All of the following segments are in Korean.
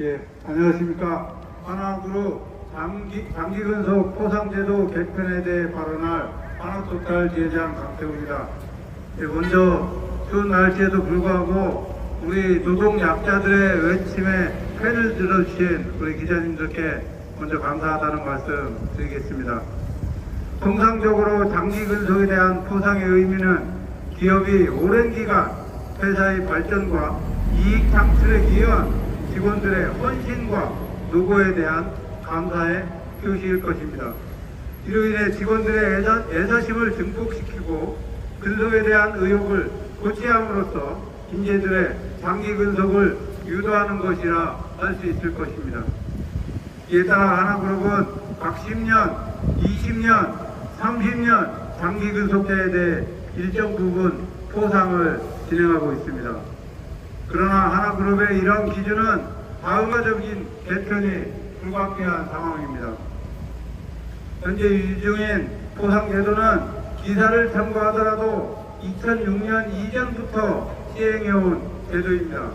예, 안녕하십니까. 하나그룹 장기, 장기근속 포상제도 개편에 대해 발언할 하나토탈 지회장 강태우입니다. 예, 먼저 추운 날씨에도 불구하고 우리 노동 약자들의 외침에 팬을 들어주신 우리 기자님들께 먼저 감사하다는 말씀 드리겠습니다. 통상적으로 장기 근속에 대한 포상의 의미는 기업이 오랜 기간 회사의 발전과 이익 창출에 기여한 직원들의 헌신과 노고에 대한 감사의 표시일 것입니다. 이로 인해 직원들의 애사, 애사심을 증폭시키고 근속에 대한 의욕을 고취함으로써 인재들의 장기 근속을 유도하는 것이라 할 수 있을 것입니다. 이에 따라 하나그룹은 각 10년, 20년, 30년 장기 근속자에 대해 일정 부분 포상을 진행하고 있습니다. 그러나 하나그룹의 이런 기준은 다음과적인 개편이 불가피한 상황입니다. 현재 유지 중인 포상제도는 기사를 참고하더라도 2006년 이전부터 시행해온 제도입니다.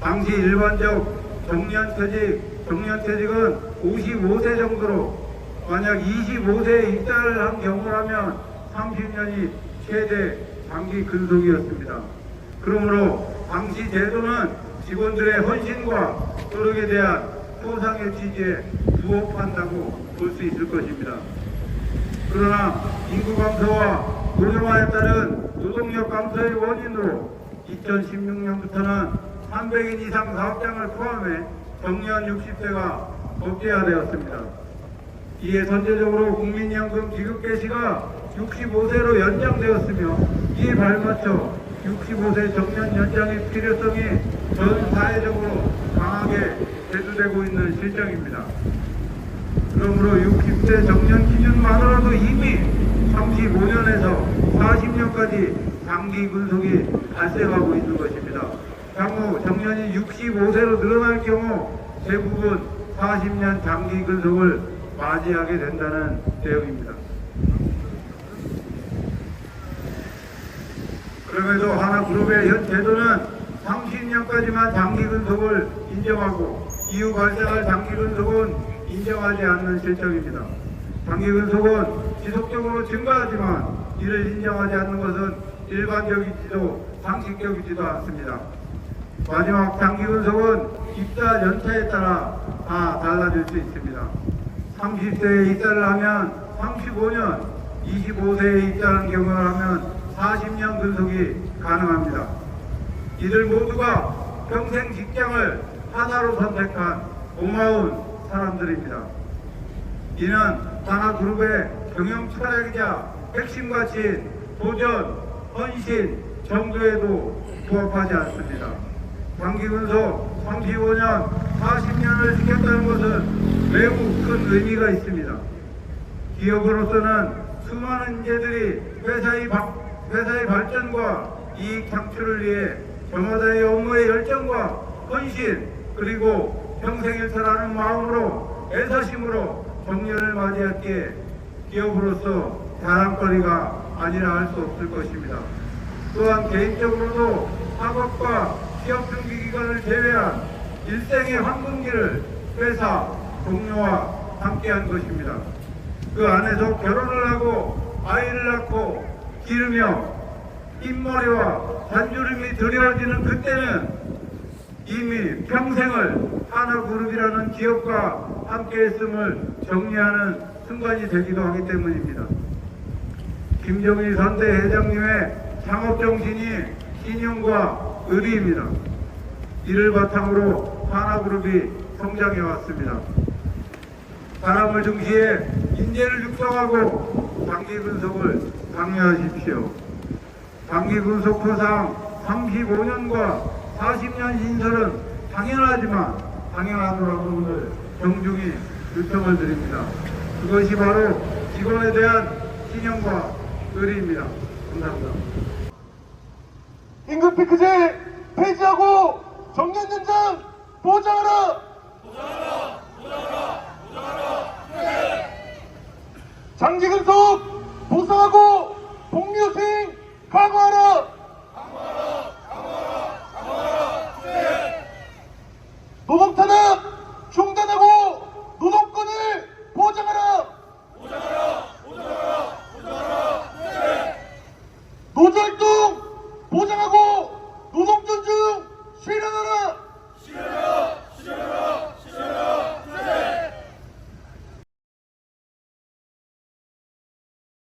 당시 일반적 정년퇴직, 정년퇴직은 55세 정도로 만약 25세에 입사를 한 경우라면 30년이 최대 장기 근속이었습니다. 그러므로 당시 제도는 직원들의 헌신과 노력에 대한 포상의 취지에 부합한다고 볼 수 있을 것입니다. 그러나 인구 감소와 노령화에 따른 노동력 감소의 원인으로 2016년부터는 300인 이상 사업장을 포함해 정년 60세가 법제화되었습니다. 이에 전체적으로 국민연금 지급 개시가 65세로 연장되었으며 이에 발맞춰 65세 정년 연장의 필요성이 전 사회적으로 강하게 대두되고 있는 실정입니다. 그러므로 60세 정년 기준만으로도 이미 35년에서 40년까지 장기 근속이 발생하고 있는 것입니다. 향후 정년이 65세로 늘어날 경우 대부분 40년 장기 근속을 맞이하게 된다는 내용입니다. 그럼에도 하나 그룹의 현 제도는 30년까지만 장기 근속을 인정하고 이후 발생할 장기 근속은 인정하지 않는 실정입니다. 장기 근속은 지속적으로 증가하지만 이를 인정하지 않는 것은 일반적이지도 상식적이지도 않습니다. 마지막 장기 근속은 입사 연차에 따라 다 달라질 수 있습니다. 30세에 입사를 하면 35년, 25세에 입사하는 경우를 하면 40년 근속이 가능합니다. 이들 모두가 평생 직장을 하나로 선택한 고마운 사람들입니다. 이는 하나그룹의 경영 철학이자 핵심 가치인 도전, 헌신, 정도에도 부합하지 않습니다. 장기 근속 35년, 40년을 지켰다는 것은 매우 큰 의미가 있습니다. 기업으로서는 수많은 인재들이 회사의, 바, 회사의 발전과 이익 창출을 위해 저마다의 업무의 열정과 헌신 그리고 평생일사라는 마음으로 애사심으로 정년을 맞이했기에 기업으로서 자랑거리가 아니라 할 수 없을 것입니다. 또한 개인적으로도 학업과 취업 준비 기간을 제외한 일생의 황금기를 회사 동료와 함께한 것입니다. 그 안에서 결혼을 하고 아이를 낳고 기르며 흰머리와 잔주름이 드려지는 그때는 이미 평생을 하나그룹이라는 기업과 함께했음을 정리하는 순간이 되기도 하기 때문입니다. 김정일 선대 회장님의 창업정신이 신용과 의리입니다. 이를 바탕으로 하나그룹이 성장해 왔습니다. 사람을 중시해 인재를 육성하고 장기 분석을 강요하십시오. 장기 분석 포상 35년과 40년 인설은 당연하지만 당연하더라도 오늘 정중히 요청을 드립니다. 그것이 바로 직원에 대한 신용과 의리입니다. 감사합니다. 임금 피크제 폐지하고 정년 연장 보장하라. 근속 보상하고 복리후생